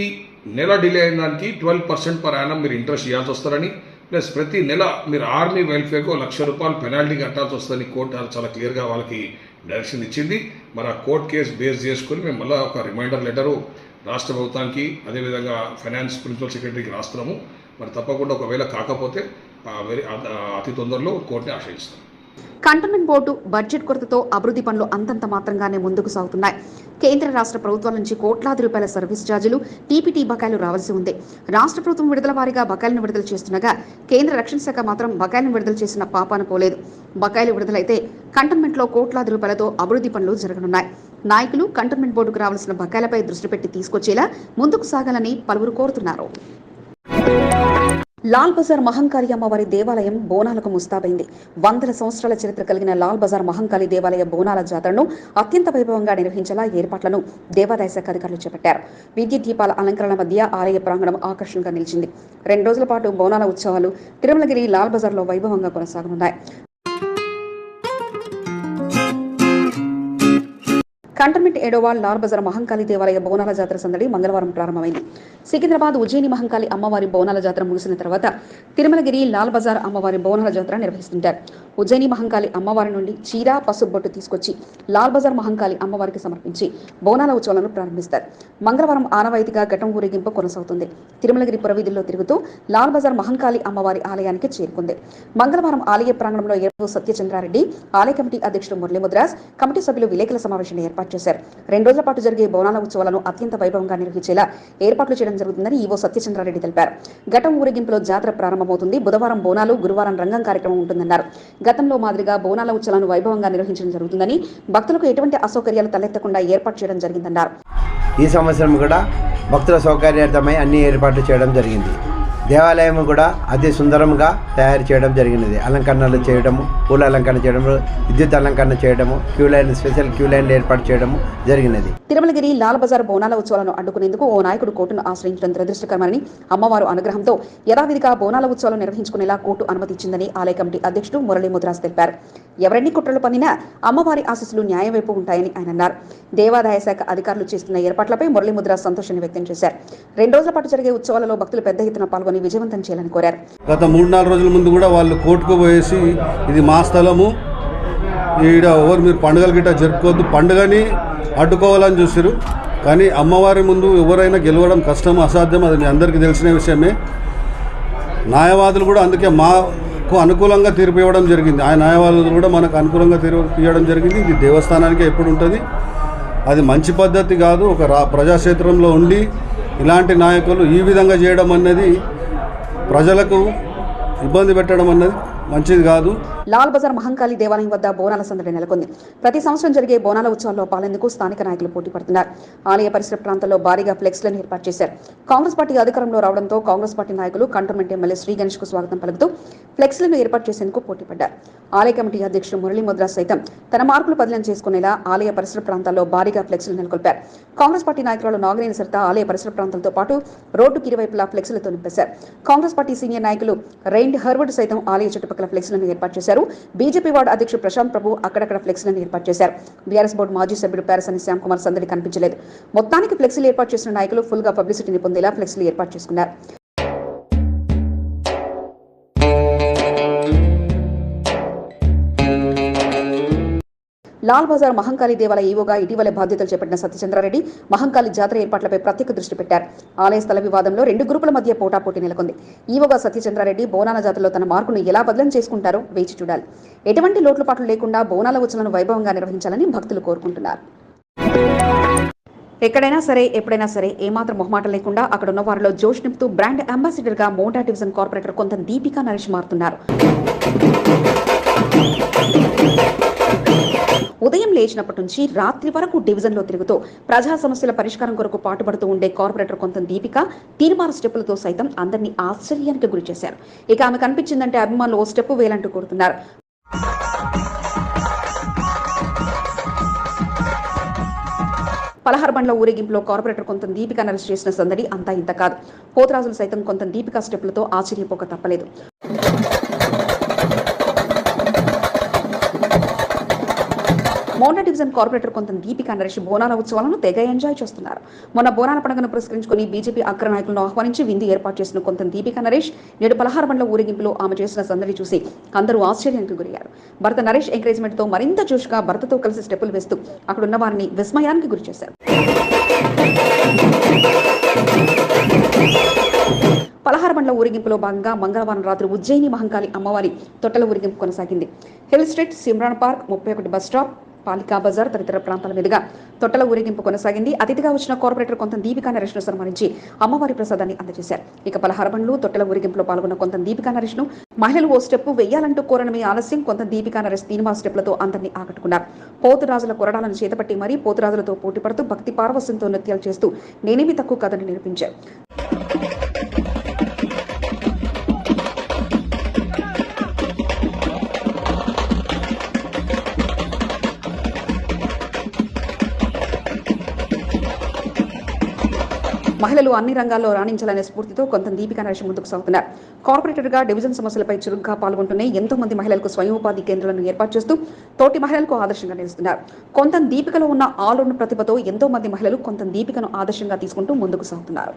నెల డిలే అయిన దానికి ట్వెల్వ్ పర్సెంట్ పర్ యానం మీరు ఇంట్రెస్ట్ ఇవ్వాల్సి వస్తారని ప్లస్ ప్రతి నెల మీరు ఆర్మీ వెల్ఫేర్కు లక్ష రూపాయలు పెనాల్టీ కట్టాల్సి వస్తుందని కోర్టు చాలా క్లియర్గా వాళ్ళకి డైరెక్షన్ ఇచ్చింది. మరి ఆ కోర్ట్ కేసు బేస్ చేసుకుని మేము మళ్ళీ ఒక రిమైండర్ లెటరు రాష్ట్ర ప్రభుత్వానికి అదేవిధంగా ఫైనాన్స్ ప్రిన్సిపల్ సెక్రటరీకి రాస్తున్నాము. మరి తప్పకుండా ఒకవేళ కాకపోతే అతి తొందరలో కోర్టుని ఆశ్రయిస్తాం కంటోన్మెంట్ బోర్డు బడ్జెట్ కొరతతో అభివృద్ధి పనులు అంతంత మాత్రంగానే ముందుకు సాగుతున్నాయి. కేంద్ర రాష్ట్ర ప్రభుత్వాల నుంచి కోట్లాది రూపాయల సర్వీస్ ఛార్జీలు టీపీటీ బకాయిలు రావాల్సి ఉంది. రాష్ట్ర ప్రభుత్వం విడుదల వారీగా బకాయిలను విడుదల చేస్తుండగా కేంద్ర రక్షణ శాఖ మాత్రం బకాయిలను విడుదల చేసిన పాపాన పోలేదు. బకాయిలు విడుదలైతే కంటోన్మెంట్లో కోట్లాది రూపాయలతో అభివృద్ధి పనులు జరగనున్నాయి. నాయకులు కంటోన్మెంట్ బోర్డుకు రావాల్సిన బకాయిలపై దృష్టి పెట్టి తీసుకొచ్చేలా ముందుకు సాగాలని పలువురు కోరుతున్నారు. లాల్ బజార్ మహంకాళి అమ్మవారి దేవాలయం బోనాలకు ముస్తాబైంది. వందల సంవత్సరాల చరిత్ర కలిగిన లాల్ బజార్ మహంకాళి దేవాలయ బోనాల జాతరను అత్యంత వైభవంగా నిర్వహించేలా ఏర్పాట్లను దేవాదాయ శాఖ అధికారులు చేపట్టారు. విద్యుత్ దీపాల అలంకరణ మధ్య ఆలయ ప్రాంగణం ఆకర్షణగా నిలిచింది. రెండు రోజుల పాటు బోనాల ఉత్సవాలు తిరుమలగిరి లాల్ బజార్లో వైభవంగా కొనసాగనున్నాయి. కంటర్మెంట్ ఏడవ లాల్ బజార్ మహంకాళి దేవాలయ బోనాల జాతర సందడి మంగళవారం ప్రారంభమైంది. సికింద్రాబాద్ ఉజ్జయిని మహంకాళి అమ్మవారి బోనాల జాతర ముగిసిన తర్వాత తిరుమలగిరి లాల్ బజార్ అమ్మవారి బోనాల జాతర నిర్వహిస్తుంటారు. ఉజ్జయిని మహంకాళి అమ్మవారి నుండి చీర పసుపు బొట్టు తీసుకొచ్చి లాల్ బజార్ మహంకాళి అమ్మవారికి సమర్పించి బోనాల ఉత్సవాలను ప్రారంభిస్తారు. మంగళవారం ఆనవాయితీగా ఘటం ఊరేగింపు కొనసాగుతుంది. తిరుమలగిరి పురవీధుల్లో తిరుగుతూ లాల్ బజార్ మహంకాళి అమ్మవారి ఆలయానికి చేరుకుంది. మంగళవారం ఆలయ ప్రాంగణంలో ఏర్పు సత్యచంద్రారెడ్డి ఆలయ కమిటీ అధ్యక్షుడు మురళీముద్రాస్ కమిటీ సభ్యులు విలేకరుల సమావేశాన్ని ఏర్పాటు చేశారు. రెండు రోజుల పాటు జరిగే బోనాల ఉత్సవాలను అత్యంత వైభవంగా నిర్వహించేలా ఏర్పాట్లు చేయడం జరుగుతుందని ఈవో సత్యచంద్రారెడ్డి తెలిపారు. ఘటం ఊరేగింపులో జాతర ప్రారంభమవుతుంది. బుధవారం బోనాలు గురువారం రంగం కార్యక్రమం ఉంటుందన్నారు. గతంలో మాదిరిగా బోనాల ఉత్సవాలను వైభవంగా నిర్వహించడం జరుగుతుందని భక్తులకు ఎటువంటి అసౌకర్యాలు తలెత్తకుండా ఏర్పాటు చేయడం జరిగిందన్నారు. ఈ సంవత్సరం కూడా భక్తుల సౌకర్యార్థమై అన్ని ఏర్పాట్లు చేయడం జరిగింది. దేవాలయం కూడా అతి సుందరంగా తయారు చేయడం జరిగినది. అలంకరణలు చేయడము పూల అలంకరణ చేయడము విద్యుత్ అలంకరణ చేయడము queue line special queue line ఏర్పాటు చేయడము జరిగినది. తిరుమలగిరి లాల్ బజార్ బోనాల ఉత్సవాలను అడ్డుకునేందుకు ఓ నాయకుడు కోర్టును ఆశ్రయించడం దురదృష్టకరమని అమ్మవారు అనుగ్రహంతో యథావిధిగా బోనాల ఉత్సవాలు నిర్వహించుకునేలా కోర్టు అనుమతిచ్చిందని ఆలయ కమిటీ అధ్యక్షుడు మురళీ ముద్రాస్ తెలిపారు. ఎవరెన్ని కుట్రలు పన్నినా అమ్మవారి ఆశీస్సులు న్యాయం వైపు ఉంటాయని ఆయన అన్నారు. దేవాదాయ శాఖ అధికారులు చేస్తున్న ఏర్పాట్లపై మురళీ ముద్రాస్ సంతోషాన్ని వ్యక్తం చేశారు. రెండు రోజుల పాటు జరిగే ఉత్సవాలలో భక్తులు పెద్ద ఎత్తున పాల్గొని విజయవంతం చేయాలని కోరారు. గత మూడు నాలుగు రోజుల ముందు కూడా వాళ్ళు కోర్టుకు పోయేసి ఇది మా స్థలము ఈడ ఎవరు మీరు పండుగలు గిట్ట జరుపుకోవద్దు పండుగని అడ్డుకోవాలని చూసారు కానీ అమ్మవారి ముందు ఎవరైనా గెలవడం కష్టం అసాధ్యం అది మీ అందరికీ తెలిసిన విషయమే. న్యాయవాదులు కూడా అందుకే మాకు అనుకూలంగా తీర్పు ఇవ్వడం జరిగింది. ఆ న్యాయవాదులు కూడా మనకు అనుకూలంగా తీర్పు ఇవ్వడం జరిగింది. ఇది దేవస్థానానికి ఎప్పుడు ఉంటుంది. అది మంచి పద్ధతి కాదు. ఒక రా ప్రజాక్షేత్రంలో ఉండి ఇలాంటి నాయకులు ఈ విధంగా చేయడం అన్నది ప్రజలకు ఇబ్బంది పెట్టడం అన్నది మంచిది కాదు. లాల్ బజార్ మహంకాళి దేవాలయం వద్ద బోనాల సందడి నెలకొంది. ప్రతి సంవత్సరం జరిగే బోనాల ఉత్సవాల్లో పాలేందుకు స్థానిక నాయకులు పోటీ పడుతున్నారు. ఆలయ పరిసర ప్రాంతాల్లో భారీగా ఫ్లెక్స్లను ఏర్పాటు చేశారు. కాంగ్రెస్ పార్టీ అధికారంలో రావడంతో కాంగ్రెస్ పార్టీ నాయకులు కంటోన్మెంట్ ఎమ్మెల్యే శ్రీ గణేష్కు స్వాగతం పలుకుతూ ఫ్లెక్స్లను ఏర్పాటు చేసేందుకు పోటీ పడ్డారు. ఆలయ కమిటీ అధ్యక్షుడు మురళీ ముద్ర సైతం తన మార్కులు బదిలీ చేసుకునేలా ఆలయ పరిసర ప్రాంతాల్లో భారీగా ఫ్లెక్స్లు నెలకొల్పారు. కాంగ్రెస్ పార్టీ నాయకురాలు నాగరేని సరిత ఆలయ పరిసర ప్రాంతాలతో పాటు రోడ్డుకి ఇరువైపులా ఫ్లెక్స్లతో నింపేశారు కాంగ్రెస్ పార్టీ సీనియర్ నాయకులు రెయిన్ హర్వర్డ్ సైతం ఆలయ చుట్టుపక్కల ఫ్లెక్స్లను ఏర్పాటు చేశారు. బీజేపీ వార్డు అధ్యక్షుడు ప్రశాంత్ ప్రభు అక్కడక్కడ ఫ్లెక్స్లను ఏర్పాటు చేశారు. బీఆర్ఎస్ బోర్డు మాజీ సభ్యుడు ప్యారసని శ్యామ్ కుమార్ సందడి కనిపించలేదు. మొత్తానికి ఫ్లెక్సీలు ఏర్పాటు చేసిన నాయకులు ఫుల్గా పబ్లిసిటీని పొందేలా ఫ్లెక్సీలు ఏర్పాటు చేసుకున్నారు. లాల్ బజార్ మహంకాళి దేవాలయ ఈవోగా ఇటీవల బాధ్యతలు చేపట్టిన సత్యచంద్రారెడ్డి మహంకాళి జాతర ఏర్పాట్లపై ప్రత్యేక దృష్టి పెట్టారు. ఆలయ స్థల వివాదంలో రెండు గ్రూపుల మధ్య పోటాపోటీ నెలకొంది. ఈవోగా సత్యచంద్రారెడ్డి బోనాల జాతరలో తన మార్కును ఎలా బదలం చేసుకుంటారో వేచి చూడాలి. ఎటువంటి లోట్లుపాట్లు లేకుండా బోనాల ఉత్సవాలను వైభవంగా నిర్వహించాలని భక్తులు కోరుకుంటున్నారు. ఎక్కడైనా సరే ఎప్పుడైనా సరే ఏమాత్రం మొహమాట లేకుండా అక్కడ ఉన్న వారిలో జోష్ నింపుతూ బ్రాండ్ అంబాసిడర్గా మోటా డివిజన్ కార్పొరేటర్ కొంత దీపికా నరేష్ మారుతున్నారు. ఉదయం లేచినప్పటి నుంచి రాత్రి వరకు డివిజన్లో తిరుగుతూ ప్రజా సమస్యల పరిష్కారం కొరకు పాటుపడుతూ ఉండే కార్పొరేటర్ కొంత దీపిక తీర్మాన స్టెప్పులతో సైతం అందరినీ ఆశ్చర్యానికి గురి చేశారు. ఇక ఆమె కనిపించిందంటే అభిమానులు ఓ స్టెప్ వేలంటూ కోరుతున్నారు. పలహార్ బండ్ల ఊరేగింపులో కార్పొరేటర్ కొంత దీపిక నరేష్ చేసిన సందడి అంతా ఇంత కాదు. పోతరాజులు సైతం కొంత దీపిక స్టెప్పులతో ఆశ్చర్యపోక తప్పలేదు. మోండా డివిజన్ కార్పొరేటర్ కొంత దీపిక నరేష్ బోనాల ఉత్సవాలను తెగ ఎంజాయ్ చేస్తున్నారు. మొన్న బోనాల పండుగను పురస్కరించుకుని బీజేపీ అగ్ర నాయకులను ఆహ్వానించి విందు ఏర్పాటు చేసిన కొంత దీపిక నరేష్ నేడు పలహార బండ్ల ఊరేగింపులో ఆమె చేసిన సందడి చూసి అందరూ ఆశ్చర్యానికి గురయ్యారు. భర్త నరేష్ ఎంకరేజ్మెంట్తో మరింత జోష్గా భర్తతో కలిసి స్టెప్పులు వేస్తూ అక్కడున్న వారిని విస్మయానికి గురి చేశారు. పలహార బండ్ల ఊరేగింపులో భాగంగా మంగళవారం రాత్రి ఉజ్జయిని మహంకాళి అమ్మవారి తొట్టల ఊరేగింపు కొనసాగింది. హిల్ స్ట్రీట్ సిమ్రాన్ పార్క్ ముప్పై ఒకటి బస్ స్టాప్ పాలికా బజార్ తదితర ప్రాంతాల మీదుగా తొట్టల ఊరేగింపు కొనసాగింది. అతిథిగా వచ్చిన కార్పొరేటర్ కొంత దీపికా నరేష్ను సన్మానించి అమ్మవారి ప్రసాదాన్ని అందజేశారు. ఇక పలహార బండ్లు తొట్టల ఊరేగింపులో పాల్గొన్న కొంత దీపికా నరేష్ను మహిళలు ఓ స్టెప్ వేయాలంటూ కోరడమే ఆలస్యం కొంత దీపికా నరేష్ సినిమా స్టెప్లతో అందరినీ ఆకట్టుకున్నారు. పోతురాజుల కొరడాలను చేతపట్టి మరీ పోతురాజులతో పోటీపడుతూ భక్తి పారవస్యంతో నృత్యాలు చేస్తూ నేనేమి తక్కువ కథని నిరూపించారు. మహిళలు అన్ని రంగాల్లో రాణించాలనే స్ఫూర్తితో కొంత దీపిక నరేష్ ముందుకు సాగుతున్నారు. కార్పొరేటర్గా డివిజన్ సమస్యలపై చురుగ్గా పాల్గొంటూనే ఎంతో మంది మహిళలకు స్వయం ఉపాధి కేంద్రాలను ఏర్పాటు చేస్తూ తోటి మహిళలకు ఆదర్శంగా నిలుస్తున్నారు. కొంత దీపికలో ఉన్న ఆలోన ప్రతిభతో ఎంతో మంది మహిళలు కొంత దీపికను ఆదర్శంగా తీసుకుంటూ ముందుకు సాగుతున్నారు.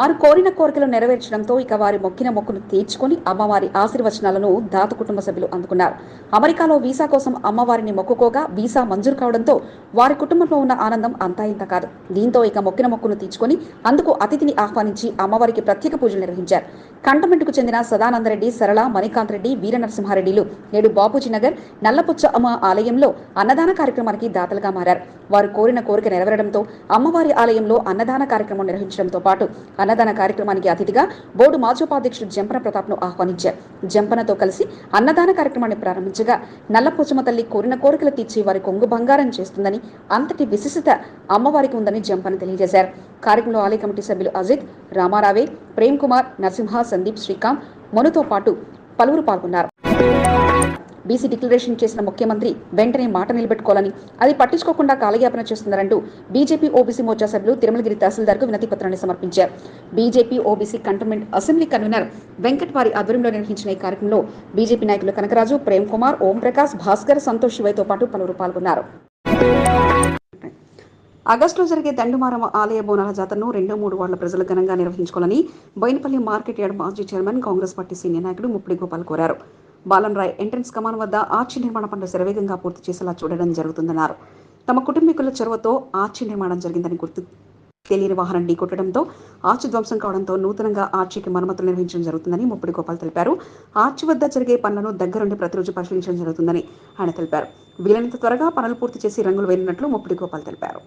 వారు కోరిన కోరికలు నెరవేర్చడంతో ఇక వారి మొక్కిన మొక్కును తీర్చుకొని అమ్మవారి ఆశీర్వచనాలను దాత కుటుంబ సభ్యులు అందుకున్నారు. అమెరికాలో వీసా కోసం అమ్మవారిని మొక్కుకోగా వీసా మంజూరు కావడంతో వారి కుటుంబంలో ఉన్న ఆనందం అంతా ఇంత కాదు. దీంతో ఇక మొక్కిన మొక్కును తీర్చుకొని అందుకు అతిథిని ఆహ్వానించి అమ్మవారికి ప్రత్యేక పూజలు నిర్వహించారు. కంటమెంటుకు చెందిన సదానందరెడ్డి సరళ మణికాంత్ రెడ్డి వీరనరసింహారెడ్డిలు నేడు బాపూజీ నగర్ నల్లపుచ్చ అమ్మ ఆలయంలో అన్నదాన కార్యక్రమానికి దాతలుగా మారారు. వారు కోరిన కోరిక నెరవేరడంతో అమ్మవారి ఆలయంలో అన్నదాన కార్యక్రమం నిర్వహించడంతో పాటు అన్నదాన కార్యక్రమానికి అతిథిగా బోర్డు మాజీ ఉపాధ్యక్షుడు జంపన ప్రతాప్ను ఆహ్వానించారు. జంపనతో కలిసి అన్నదాన కార్యక్రమాన్ని ప్రారంభించగా నల్లపోచమ్మ తల్లి కోరిన కోరికలు తీర్చి వారి కొంగు బంగారం చేస్తుందని అంతటి విశిష్టత అమ్మవారికి ఉందని జంపన తెలియజేశారు. కార్యక్రమంలో ఆలయ కమిటీ సభ్యులు అజిత్ రామారావే ప్రేమ్ కుమార్ నరసింహ సందీప్ శ్రీకాంత్ మనుతో పాటు పలువురు పాల్గొన్నారు. బీసీ డిక్లరేషన్ చేసిన ముఖ్యమంత్రి వెంటనే మాట నిలబెట్టుకోవాలని అది పట్టించుకోకుండా కాలయాపన చేస్తున్నారంటూ బీజేపీ ఓబీసీ మోర్చా సభ్యులు తిరుమలగిరి తహసీల్దార్కు వినతి పత్రాన్ని సమర్పించారు. BJP OBC cantonment assembly convener Venkat వారి ఆధ్వర్యంలో నిర్వహించిన ఈ కార్యక్రమంలో బీజేపీ నాయకులు కనకరాజు ప్రేమ్ కుమార్ ఓం ప్రకాష్ భాస్కర్ సంతోష్ శివయ్తో పాటు పలువురు పాల్గొన్నారు. ఆగస్టులో జరిగే దండుమారమ్మ ఆలయ బోనాల జాతరను రెండు మూడు వార్డుల ప్రజలు ఘనంగా నిర్వహించుకోవాలని బోయినపల్లి మార్కెట్ యార్డ్ మాజీ చైర్మన్ కాంగ్రెస్ పార్టీ సీనియర్ నాయకుడు ముప్పిడి గోపాల్ కోరారు. బాలన్రాయ్ ఎంట్రన్స్ కమాన్ వద్ద ఆర్చి నిర్మాణ పనులు శరవేగంగా పూర్తి చేసేలా చూడడం జరుగుతుందన్నారు. తమ కుటుంబీకుల చొరవతో ఆర్చి నిర్మాణం జరిగిందని గుర్తు తెలియని వాహనం ఢీకొట్టడంతో ఆర్చి ధ్వంసం కావడంతో నూతనంగా ఆర్చికి మరమ్మతులు నిర్వహించడం జరుగుతుందని ముప్పిడి గోపాల్ తెలిపారు. ఆర్చి వద్ద జరిగే పనులను దగ్గరుండి ప్రతిరోజు పరిశీలించడం జరుగుతుందని ఆయన తెలిపారు. వీలైనంత త్వరగా పనులు పూర్తి చేసి రంగులు వేలినట్లు ముప్పిడి గోపాల్ తెలిపారు.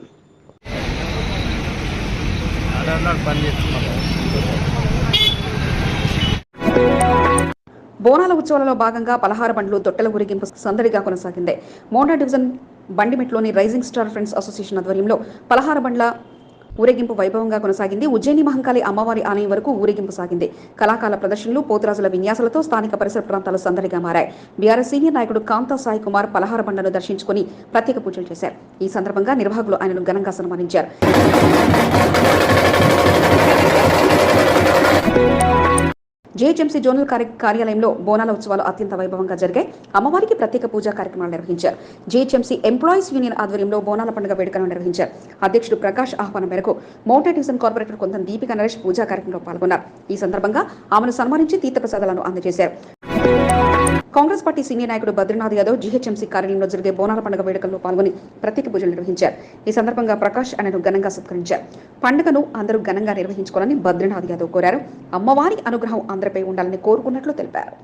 బోనాల ఉత్సవాలలో భాగంగా పలహార బండ్లు తొట్టెల ఊరేగింపు సందడిగా కొనసాగింది. మోండా డివిజన్ బండిమెట్లోని రైజింగ్ స్టార్ ఫ్రెండ్స్ అసోసియేషన్ ఆధ్వర్యంలో పలహార బండ్ల ఊరేగింపు వైభవంగా కొనసాగింది. ఉజ్జయిని మహంకాళి అమ్మవారి ఆలయం వరకు ఊరేగింపు సాగింది. కళాకాల ప్రదర్శనలు పోతురాజుల విన్యాసాలతో స్థానిక పరిసర ప్రాంతాలు సందడిగా మారాయి. బీఆర్ఎస్ సీనియర్ నాయకుడు కాంతా సాయి కుమార్ పలహార బండను దర్శించుకుని ప్రత్యేక పూజలు చేశారు. ఈ సందర్భంగా నిర్వాహకులు ఆయనను ఘనంగా సన్మానించారు. జేహెచ్ఎంసీ జోనల్ కార్య కార్యాలయంలో బోనాల ఉత్సవాలు అత్యంత వైభవంగా జరిగాయి. అమ్మవారికి ప్రత్యేక పూజా కార్యక్రమాలు నిర్వహించారు. జేహెచ్ఎంసీ ఎంప్లాయీస్ యూనియన్ ఆధ్వర్యంలో బోనాల పండుగ వేడుకలను నిర్వహించారు. అధ్యక్షుడు ప్రకాష్ ఆహ్వానం మేరకు మౌంటైన్ డివిజన్ కార్పొరేటర్ కొంత దీపిక నరేష్ పూజా కార్యక్రమంలో పాల్గొన్నారు. ఈ సందర్భంగా ఆమెను సన్మానించి తీర్థప్రసాదాలను అందజేశారు. కాంగ్రెస్ పార్టీ సీనియర్ నాయకుడు బద్రీనాథ్ యాదవ్ జీహెచ్ఎంసీ కార్యాలయంలో జరిగే బోనాల పండుగ వేడుకల్లో పాల్గొని ప్రత్యేక పూజలు నిర్వహించారు. ఈ సందర్భంగా ప్రకాష్ ఆయనను ఘనంగా సత్కరించారు. పండుగను అందరూ ఘనంగా నిర్వహించుకోవాలని బద్రీనాథ్ యాదవ్ కోరారు. అమ్మవారి అనుగ్రహం అందరిపై ఉండాలని కోరుకున్నట్లు తెలిపారు.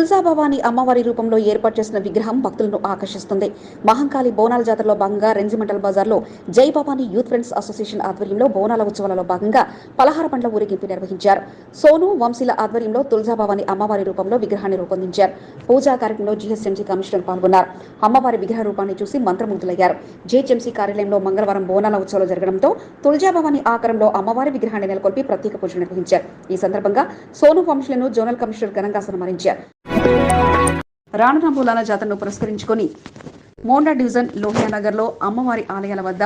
తులజాభవాని అమ్మవారి రూపంలో ఏర్పాటు చేసిన విగ్రహం భక్తులను ఆకర్షిస్తుంది. మహంకాళి బోనాల జాతరలో భాగంగా రెంజిమెంటల్ బజార్లో జై భవాని యూత్ ఫ్రెండ్స్ అసోసియేషన్ ఆధ్వర్యంలో బోనాల ఉత్సవాలలో భాగంగా పలహార పండ్ల ఊరేగింపు నిర్వహించారు. సోను వంశీల ఆధ్వర్యంలో తులజాభవాని అమ్మవారి రూపంలో విగ్రహాన్ని రూపొందించారు. పూజా కార్యక్రమంలో జీహెచ్ఎంసీ కమిషనర్ పాల్గొన్నారు. అమ్మవారి విగ్రహ రూపాన్ని చూసి మంత్రముగ్ధులయ్యారు. జీహెచ్ఎంసీ కార్యాలయంలో మంగళవారం బోనాల ఉత్సవాలు జరగడంతో తులజాభవాని ఆకారంలో అమ్మవారి విగ్రహాన్ని నెలకొల్పి ప్రత్యేక పూజలు నిర్వహించారు. ఈ సందర్భంగా సోను వంశీలను జోనల్ కమిషనర్ ఘనంగా సన్మానించారు. రానున్న మూలాల జాతరను పురస్కరించుకొని మోండా డివిజన్ లోహియానగర్లో అమ్మవారి ఆలయాల వద్ద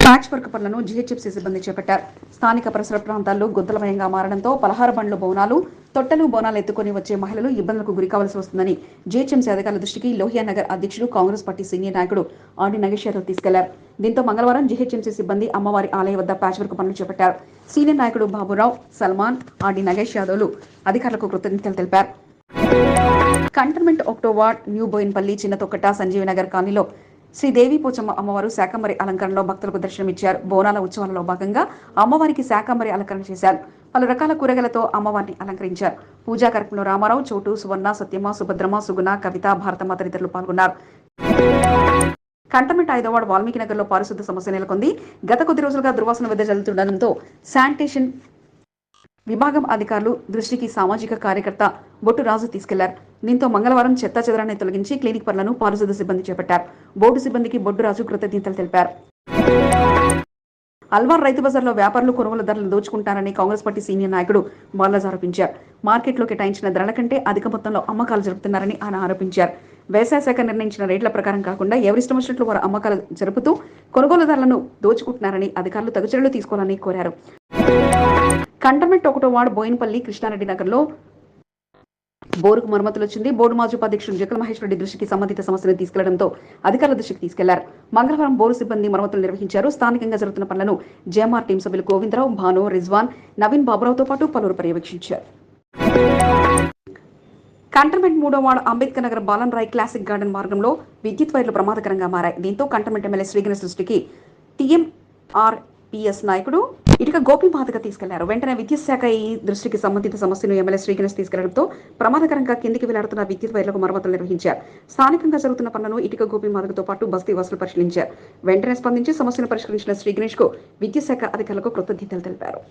ప్యాచ్ వర్క్ పనులను జీహెచ్ఎంసీ సిబ్బంది చేపట్టారు. స్థానిక పరిసర ప్రాంతాల్లో గుంతలమయంగా మారడంతో పలహార బండ్లు బోనాలు తొట్టెలు బోనాలు ఎత్తుకొని వచ్చే మహిళలు ఇబ్బందులకు గురికావలసి వస్తుందని జిహెచ్ఎంసీ అధికారుల దృష్టికి లోహియానగర్ అధ్యక్షుడు కాంగ్రెస్ పార్టీ సీనియర్ నాయకుడు ఆడి నగేష్ యాదవ్ తీసుకెళ్ళారు. దీంతో మంగళవారం జిహెచ్ఎంసీ సిబ్బంది అమ్మవారి ఆలయ వద్ద ప్యాచ్ వర్క్ పనులు చేపట్టారు. సీనియర్ నాయకుడు బాబురావు సల్మాన్ ఆడి నగేష్ యాదవ్లు అధికారులకు కృతజ్ఞతలు తెలిపారు. కంటోన్మెంట్ ఒక్టోవార్డ్ న్యూ బోయిన్పల్లి చిన్న తొక్కట సంజీవనగర్ కాలనీలో శ్రీ దేవి పోచమ్మ అమ్మవారు శాకంబరి అలంకరణలో భక్తులకు దర్శనమిచ్చారు. బోనాల ఉత్సవాలలో భాగంగా అమ్మవారికి శాకంబరి అలంకరణ చేశారు. పలు రకాల కూరగాయలతో అమ్మవారిని అలంకరించారు. పూజా కార్యక్రమంలో రామారావు చోటు సువర్ణ సత్యమ సుభద్రమ సుగుణ కవిత భారతమ్మ తదితరులు పాల్గొన్నారు. కంటమెంట్ ఐదో వార్డు వాల్మీకి నగర్లో పారిశుద్ధ సమస్య నెలకొంది. గత కొద్ది రోజులుగా దుర్వాసన వెదజల్లుతుండటంతో శానిటేషన్ విభాగం అధికారులు దృష్టికి సామాజిక కార్యకర్త బొట్టు రాజు తీసుకెళ్ళారు. దీంతో మంగళవారం చెత్త చెదరాన్ని తొలగించి క్లినిక్ పనులను పారిశుద్ధ సిబ్బంది చేపట్టారు. బోర్డు సిబ్బందికి బొట్టు రాజు కృతజ్ఞతలు తెలిపారు. అల్వార్ రైతు బజార్లో వ్యాపారులు కొనుగోలు ధరలు దోచుకుంటారని కాంగ్రెస్ పార్టీ సీనియర్ నాయకుడు బాలరాజ్ ఆరోపించారు. మార్కెట్లో కేటాయించిన ధరల కంటే అధిక మొత్తంలో అమ్మకాలు జరుపుతున్నారని ఆయన ఆరోపించారు. వ్యవసాయ శాఖ నిర్ణయించిన రేట్ల ప్రకారం కాకుండా ఎవరిష్టం వచ్చినట్లు వారు అమ్మకాలు జరుపుతూ కొనుగోలుదారులను దోచుకుంటున్నారని అధికారులు తగు చర్యలు తీసుకోవాలని కోరారు. కంటమెంట్ ఒకటో వార్డు బోయినపల్లి కృష్ణారెడ్డి నగర్లో బోరుకు మరమ్మతులు వచ్చింది. బోర్డు మాజీ ఉపాధ్యక్షుడు జగల్ మహేష్ రెడ్డి దృష్టికి సంబంధిత సమస్యను తీసుకెళ్ళడంతో అధికారుల దృష్టికి తీసుకెళ్ళారు. మంగళవారం బోరు సిబ్బంది మరమ్మతులు నిర్వహించారు. స్థానికంగా జరుగుతున్న పనులను జేఎంఆర్ టీం సభ్యులు గోవిందరావు భాను రిజ్వాన్ నవీన్ బాబురావుతో పాటు పలువురు పర్యవేక్షించారు. కంటమెంట్ మూడో ward Ambedkar Nagar Balamrai classic garden మార్గంలో విద్యుత్ వైర్లు ప్రమాదకరంగా మారాయి. దీంతో కంటోన్మెంట్ ఎమ్మెల్యే శ్రీగణ సృష్టికి టీఎంఆర్పిఎస్ నాయకుడు ఇటుక గోపీమాతగా తీసుకెళ్ళారు. వెంటనే విద్యుత్ శాఖ ఈ దృష్టికి సంబంధిత సమస్యను ఎమ్మెల్యే శ్రీగణేష్ తీసుకెళ్ళడంతో ప్రమాదకరంగా కిందికి వెళ్ళాడుతున్న విద్యుత్ వైర్లకు మరమ్మతులు నిర్వహించారు. స్థానికంగా జరుగుతున్న పనులను ఇటుక గోపీమాతతో పాటు బస్తీ వసూలు పరిశీలించారు. వెంటనే స్పందించి సమస్యను పరిష్కరించిన శ్రీగణేష్కు విద్యుత్ శాఖ అధికారులకు కృతజ్ఞతలు తెలిపారు.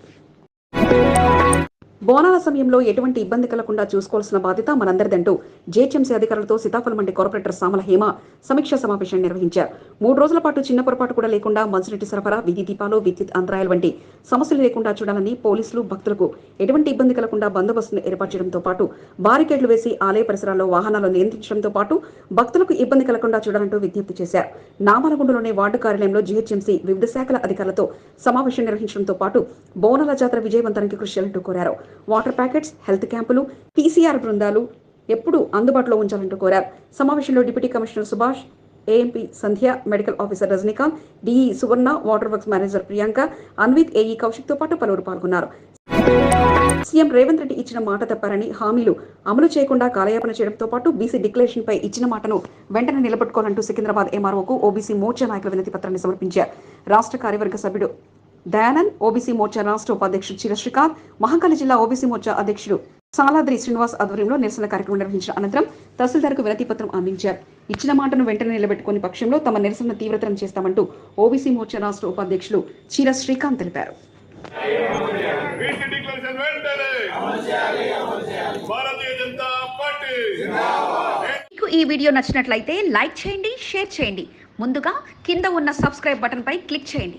బోనాల సమయంలో ఎటువంటి ఇబ్బంది కలగకుండా చూసుకోవాల్సిన బాధ్యత మనందరిదంటూ జేహెచ్ఎంసీ అధికారులతో సీతాఫలం మండి కార్పొరేటర్ సామల హేమ సమీక్షా సమావేశం నిర్వహించారు. మూడు రోజుల పాటు చిన్న పొరపాటు కూడా లేకుండా మంచినీటి సరఫరా విధి దీపాలు విద్యుత్ అంతరాయాలు వంటి సమస్యలు లేకుండా చూడాలని పోలీసులు భక్తులకు ఎటువంటి ఇబ్బంది కలగకుండా బందోబస్తును ఏర్పాటు చేయడంతో పాటు బారికేడ్లు వేసి ఆలయ పరిసరాల్లో వాహనాలు నియంత్రించడంతో పాటు భక్తులకు ఇబ్బంది కలగకుండా చూడాలంటూ విజ్ఞప్తి చేశారు. నామలగుండలోని వార్డు కార్యాలయంలో జీహెచ్ఎంసీ వివిధ శాఖల అధికారులతో సమావేశం నిర్వహించడంతో పాటు బోనాల జాతర విజయవంతానికి కృషి చేయాలంటూ కోరారు. వాటర్ ప్యాకెట్స్ హెల్త్ క్యాంపులు పీసీఆర్ బృందాలు ఎప్పుడూ అందుబాటులో ఉంచాలంటూ కోరారు. సమావేశంలో deputy commissioner Subhash AMP Sandhya medical officer Rajinikanth DE Suvarna water works manager Priyanka Anvith AE కౌశిక్తో పాటు పలువురు పాల్గొన్నారు. సీఎం రేవంత్ రెడ్డి ఇచ్చిన మాట తప్పారని హామీలు అమలు చేయకుండా కాలయాపన చేయడంతో పాటు బీసీ డిక్లరేషన్ పై ఇచ్చిన మాటను వెంటనే నిలబెట్టుకోవాలంటూ సికింద్రాబాద్ ఎంఆర్ఓకు ఓబీసీ మోర్చా నాయకుల వినతి పత్రాన్ని సమర్పించారు. రాష్ట్ర కార్యవర్గ సభ్యుడు దయానంద్ ఓబీసీ మోర్చా రాష్ట్ర ఉపాధ్యక్షుడు చిర శ్రీకాంత్ మహంకాళి జిల్లా ఓబీసీ మోర్చా అధ్యక్షుడు సాలాద్రి శ్రీనివాస్ ఆధ్వర్యంలో నిరసన కార్యక్రమం నిర్వహించిన అనంతరం తహసీల్దార్కు వినతి పత్రం అందించారు. ఇచ్చిన మాటను వెంటనే నిలబెట్టుకుని పక్షంలో తమ నిరసన తీవ్రతరం చేస్తామంటూ ఓబీసీ మోర్చా రాష్ట్ర ఉపాధ్యక్షులు చీర శ్రీకాంత్ తెలిపారు. మీకు ఈ వీడియో నచ్చినట్లయితే లైక్ చేయండి షేర్ చేయండి. ముందుగా కింద ఉన్న సబ్స్క్రైబ్ బటన్పై క్లిక్ చేయండి.